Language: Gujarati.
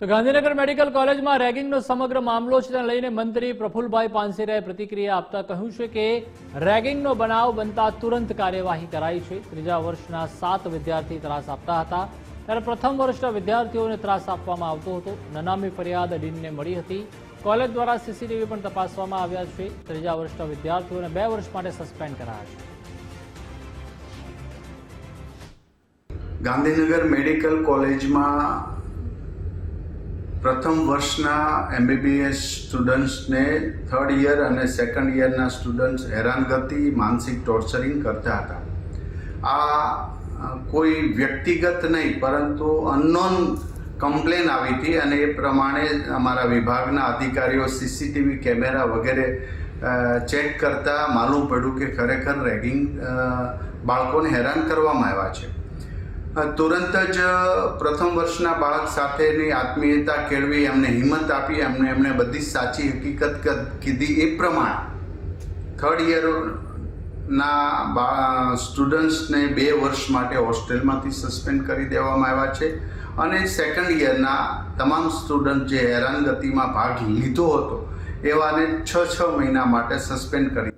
તો ગાંધીનગર મેડિકલ કોલેજમાં રેગિંગનો સમગ્ર મામલો છે, તેને લઈને મંત્રી પ્રફુલભાઈ પાનસેરિયાએ પ્રતિક્રિયા આપતા કહ્યું છે કે રેગિંગનો બનાવ બનતા તુરંત કાર્યવાહી કરાઈ છે. ત્રીજા વર્ષના સાત વિદ્યાર્થી ત્રાસ આપતા હતા. ત્યારે પ્રથમ વર્ષના વિદ્યાર્થીઓને ત્રાસ આપવામાં આવતો હતો. નનામી ફરિયાદ ડીનને મળી હતી. કોલેજ દ્વારા સીસીટીવી પણ તપાસવામાં આવ્યા છે. ત્રીજા વર્ષના વિદ્યાર્થીઓને બે વર્ષ માટે સસ્પેન્ડ કરાયા છે. ગાંધીનગર મેડિકલ કોલેજમાં પ્રથમ વર્ષના એમબીબીએસ સ્ટુડન્ટ્સને થર્ડ યર અને સેકન્ડ યરના સ્ટુડન્ટ્સ હેરાનગતિ માનસિક ટોર્ચરિંગ કરતા હતા. આ કોઈ વ્યક્તિગત નહીં, પરંતુ અનનોન કમ્પ્લેન આવી હતી અને એ પ્રમાણે અમારા વિભાગના અધિકારીઓ સીસીટીવી કેમેરા વગેરે ચેક કરતાં માલુમ પડ્યું કે ખરેખર રેગિંગ બાળકોને હેરાન કરવામાં આવ્યા છે. તુરંત જ પ્રથમ વર્ષના બાળક સાથેની આત્મીયતા કેળવી, એમને હિંમત આપી, એમને એમને બધી સાચી હકીકત કીધી એ પ્રમાણે. થર્ડ યરના બા સ્ટુડન્ટ્સને બે વર્ષ માટે હોસ્ટેલમાંથી સસ્પેન્ડ કરી દેવામાં આવ્યા છે. અને સેકન્ડ યરના તમામ સ્ટુડન્ટ જે હેરાનગતિમાં ભાગ લીધો હતો, એવાને છ છ મહિના માટે સસ્પેન્ડ કરી